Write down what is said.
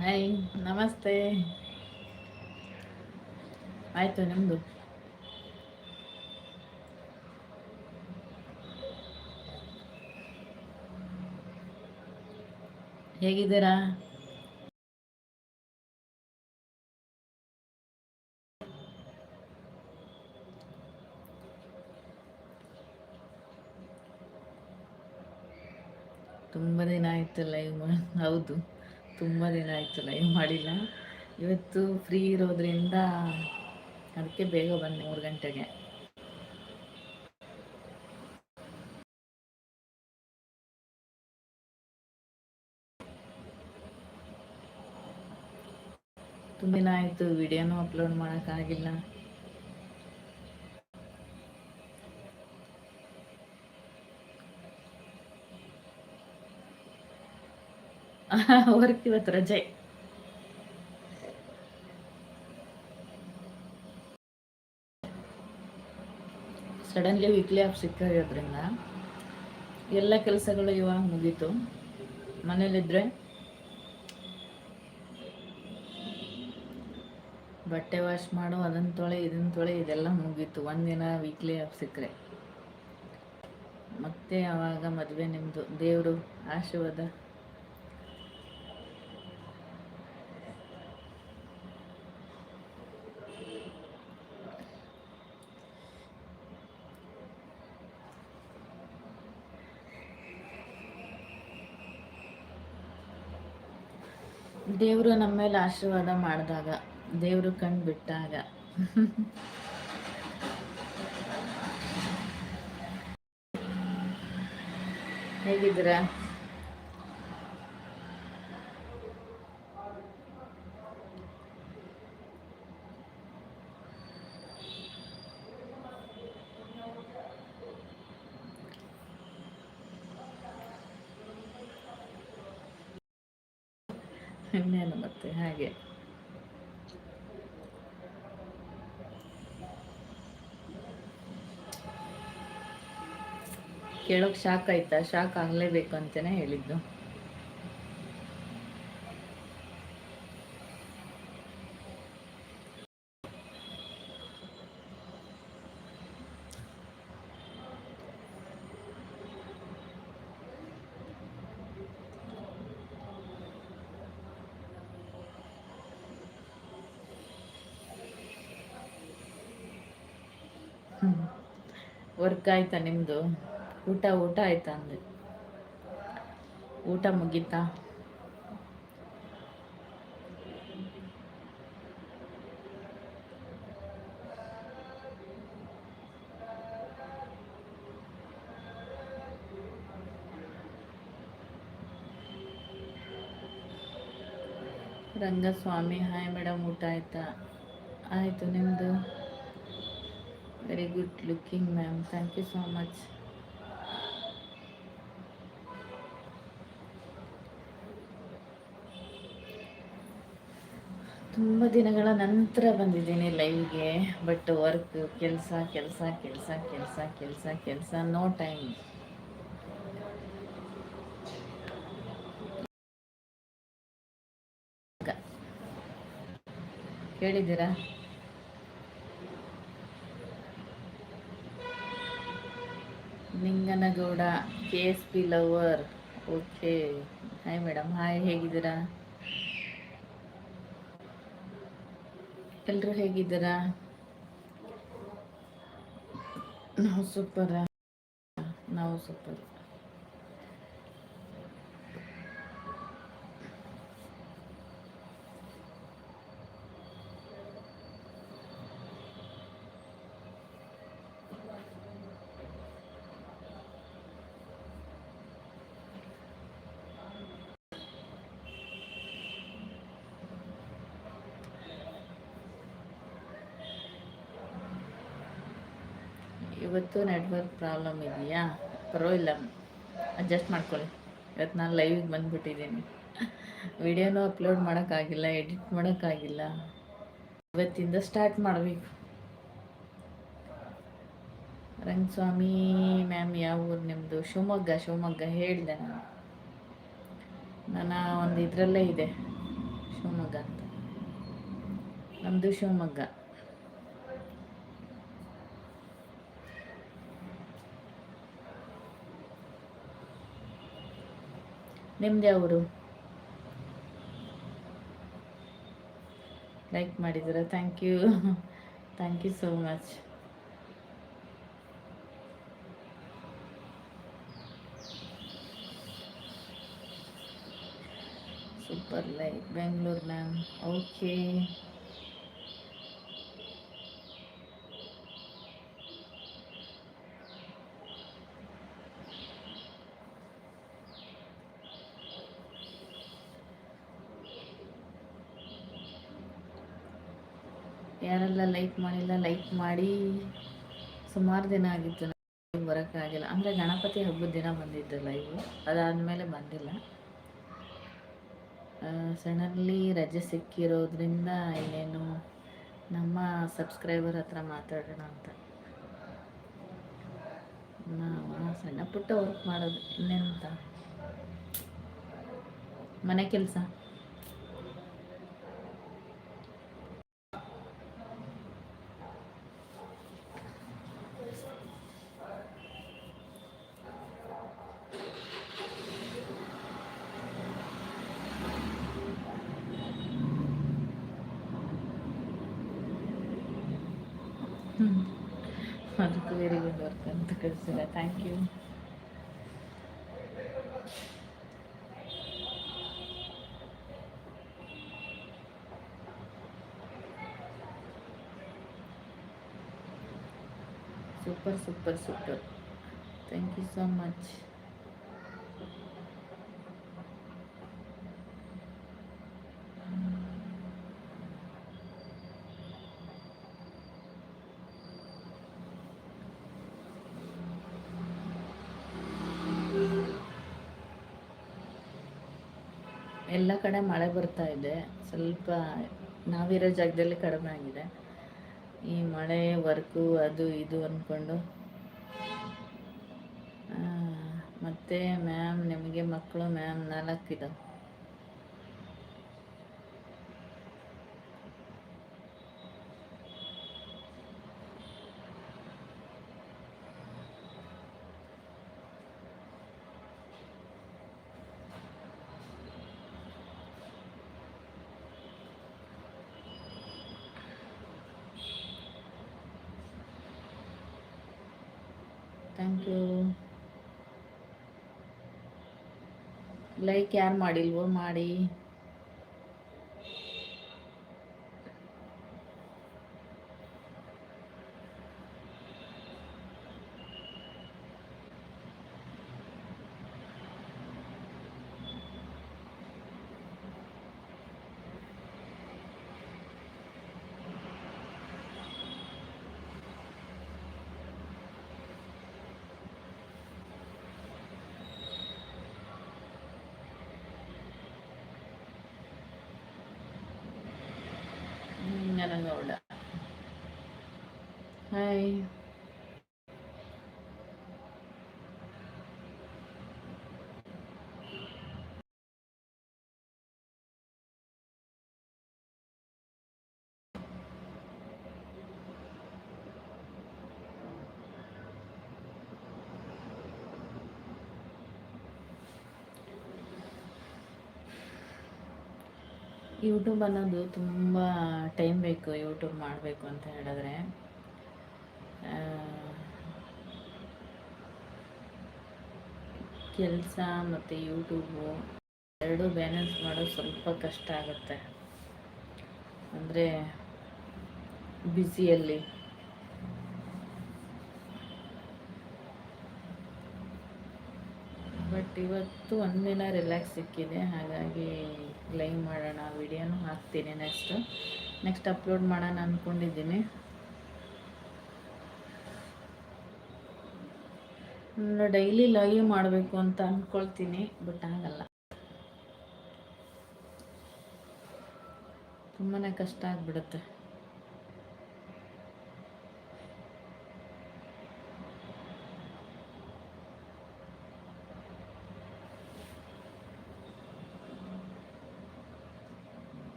Hi ನಮಸ್ತೆ ಆಯಿತು ನಿಮ್ಮದು ಹೇಗಿದ್ದೀರಾ? ತುಂಬ ದಿನ ಆಯಿತು ಲೈವ್ ಹೌದು, ತುಂಬ ದಿನ ಆಯಿತು ಲೈವ್ ಮಾಡಿಲ್ಲ. ಇವತ್ತು ಫ್ರೀ ಇರೋದ್ರಿಂದ ಅದಕ್ಕೆ ಬೇಗ ಬಂದೆ ಮೂರು ಗಂಟೆಗೆ. ತುಂಬ ದಿನ ಆಯಿತು, ವಿಡಿಯೋನೂ ಅಪ್ಲೋಡ್ ಮಾಡೋಕ್ಕಾಗಿಲ್ಲ ವರ್ಕ್ ಇವತ್ತು ರಜೆ. ಸಡನ್ಲಿ ವೀಕ್ಲಿ ಆಫ್ ಸಿಕ್ಕಿರೋದ್ರಿಂದ ಎಲ್ಲ ಕೆಲಸಗಳು ಇವಾಗ ಮುಗೀತು. ಮನೇಲಿದ್ರೆ ಬಟ್ಟೆ ವಾಶ್ ಮಾಡು ಅದನ್ನು ತೊಳೆ ಇದನ್ನು ತೊಳೆ, ಇದೆಲ್ಲ ಮುಗೀತು. ಒಂದಿನ ವೀಕ್ಲಿ ಆಫ್ ಸಿಕ್ಕರೆ. ಮತ್ತೆ ಆವಾಗ ಮದುವೆ ನಿಮ್ಮದು ದೇವರು ಆಶೀರ್ವಾದ. ದೇವರು ನಮ್ಮ ಮೇಲೆ ಆಶೀರ್ವಾದ ಮಾಡಿದಾಗ. ದೇವರು ಕಣ್ಣು ಬಿಟ್ಟಾಗ. ಹೇಗಿದ್ದೀರಾ? ಇನ್ನೇನು ಮತ್ತೆ ಹಾಗೆ. ಕೇಳೋಕೆ ಶಾಕ್ ಆಯ್ತಾ? ಶಾಕ್ ಆಗಲೇಬೇಕು ಅಂತಲೇ ಹೇಳಿದ್ದು ವರ್ಕ್ ಆಯ್ತಾ ನಿಮ್ಮದು ಊಟ ಊಟ ಆಯ್ತಾ ಅಂದೆ ಊಟ ಮುಗೀತಾ? ರಂಗಸ್ವಾಮಿ, ಹಾಯ್ ಮೇಡಮ್, ಊಟ ಆಯ್ತಾ? ಆಯಿತು ನಿಮ್ಮದು very good looking ma'am thank you so much ತುಂಬ ದಿನಗಳ ನಂತರ ಬಂದಿದ್ದೀನಿ ಲೈವ್ಗೆ ಬಟ್ ವರ್ಕ್ ಕೆಲಸ ಕೆಲಸ ಕೆಲಸ ಕೆಲಸ ಕೆಲಸ ಕೆಲಸ ನೋ ಟೈಮ್ ಕೇಳಿದ್ದೀರಾ? Ninganagowda K S P lover okay hi madam hi ಹೇಗಿದ್ದೀರಾ? ಎಲ್ಲರೂ ಹೇಗಿದ್ದೀರಾ? ನಾವು ಸೂಪರ್ ನಾವು ಸೂಪರ್ ಇವತ್ತು ನೆಟ್ವರ್ಕ್ ಪ್ರಾಬ್ಲಮ್ ಇದೆಯಾ? ಪರವಾಗಿಲ್ಲ. ಅಡ್ಜಸ್ಟ್ ಮಾಡ್ಕೊಳ್ಳಿ. ಇವತ್ತು ನಾನು ಲೈವಿಗೆ ಬಂದುಬಿಟ್ಟಿದ್ದೀನಿ. ವಿಡಿಯೋನೂ ಅಪ್ಲೋಡ್ ಮಾಡೋಕ್ಕಾಗಿಲ್ಲ ಎಡಿಟ್ ಮಾಡೋಕ್ಕಾಗಿಲ್ಲ. ಇವತ್ತಿಂದ ಸ್ಟಾರ್ಟ್ ಮಾಡಬೇಕು. ರಂಗಸ್ವಾಮಿ ಮ್ಯಾಮ್ ಯಾವ ಊರು ನಿಮ್ಮದು ಶಿವಮೊಗ್ಗ ಶಿವಮೊಗ್ಗ ಹೇಳಿದೆ ನಾನು. ನನ್ನ ಒಂದು ಇದರಲ್ಲೇ ಇದೆ. ಶಿವಮೊಗ್ಗ ಅಂತ. ನಮ್ಮದು ಶಿವಮೊಗ್ಗ. ನಿಮ್ದು ಯಾವರು ಲೈಕ್ ಮಾಡಿದ್ದೀರಾ? Thank you thank you so much super like Bengaluru ma'am okay ಯಾರೆಲ್ಲ ಲೈಕ್ ಮಾಡಿಲ್ಲ ಲೈಕ್ ಮಾಡಿ ಸುಮಾರು ದಿನ ಆಗಿತ್ತು. ಬರೋಕ್ಕಾಗಿಲ್ಲ ಅಂದರೆ ಗಣಪತಿ ಹಬ್ಬದ ದಿನ ಬಂದಿದ್ದು ಲೈವು ಅದಾದಮೇಲೆ ಬಂದಿಲ್ಲ. ಸಣ್ಣಲ್ಲಿ ರಜೆ ಸಿಕ್ಕಿರೋದ್ರಿಂದ ಇನ್ನೇನು ನಮ್ಮ ಸಬ್ಸ್ಕ್ರೈಬರ್ ಹತ್ರ ಮಾತಾಡೋಣ ಅಂತ. ನಾವು ಸಣ್ಣ ಪುಟ್ಟ ವರ್ಕ್ ಮಾಡೋದು ಇನ್ನೇನಂತ ಮನೆ ಕೆಲಸ. ಅದಕ್ಕೆ ವೆರಿ ಗುಡ್ ವರ್ಕ್ ಅಂತ ಕಳಿಸಿಲ್ಲ thank you super super super thank you so much ಎಲ್ಲ ಕಡೆ ಮಳೆ ಬರ್ತಾ ಇದೆ. ಸ್ವಲ್ಪ ನಾವಿರೋ ಜಾಗದಲ್ಲಿ ಕಡಿಮೆ ಆಗಿದೆ. ಈ ಮಳೆ, ವರ್ಕು, ಅದು ಇದು ಅಂದ್ಕೊಂಡು ಮತ್ತು ಮ್ಯಾಮ್, ನಿಮಗೆ ಮಕ್ಕಳು ಮ್ಯಾಮ್ ನಾಲ್ಕಿದಾವೆ ಥ್ಯಾಂಕ್ ಯು ಲೈಕ್ ಯಾರು ಮಾಡಿಲ್ವೋ ಮಾಡಿ. ಜ್ಞಾನಗೌಡ ಹಾಯ್ ಯೂಟ್ಯೂಬ್ ಅನ್ನೋದು ತುಂಬ ಟೈಮ್ ಬೇಕು ಯೂಟ್ಯೂಬ್ ಮಾಡಬೇಕು ಅಂತ ಹೇಳಿದ್ರೆ ಕೆಲಸ ಮತ್ತು ಯೂಟ್ಯೂಬು ಎರಡೂ ಬ್ಯಾಲೆನ್ಸ್ ಮಾಡೋದು ಸ್ವಲ್ಪ ಕಷ್ಟ ಆಗುತ್ತೆ. ಅಂದರೆ ಬ್ಯುಸಿಯಲ್ಲಿ ಬಟ್ ಇವತ್ತು ಒಂದಿನ ರಿಲ್ಯಾಕ್ಸ್ ಸಿಕ್ಕಿದೆ. ಹಾಗಾಗಿ ಲೈವ್ ಮಾಡೋಣ. ವಿಡಿಯೋನು ಹಾಕ್ತೀನಿ ನೆಕ್ಸ್ಟ್ ನೆಕ್ಸ್ಟ್ ಅಪ್ಲೋಡ್ ಮಾಡೋಣ ಅಂದ್ಕೊಂಡಿದ್ದೀನಿ ಡೈಲಿ ಲೈವ್ ಮಾಡಬೇಕು ಅಂತ ಅಂದ್ಕೊಳ್ತೀನಿ ಬಟ್ ಆಗಲ್ಲ. ತುಂಬಾ ಕಷ್ಟ ಆಗಿಬಿಡುತ್ತೆ.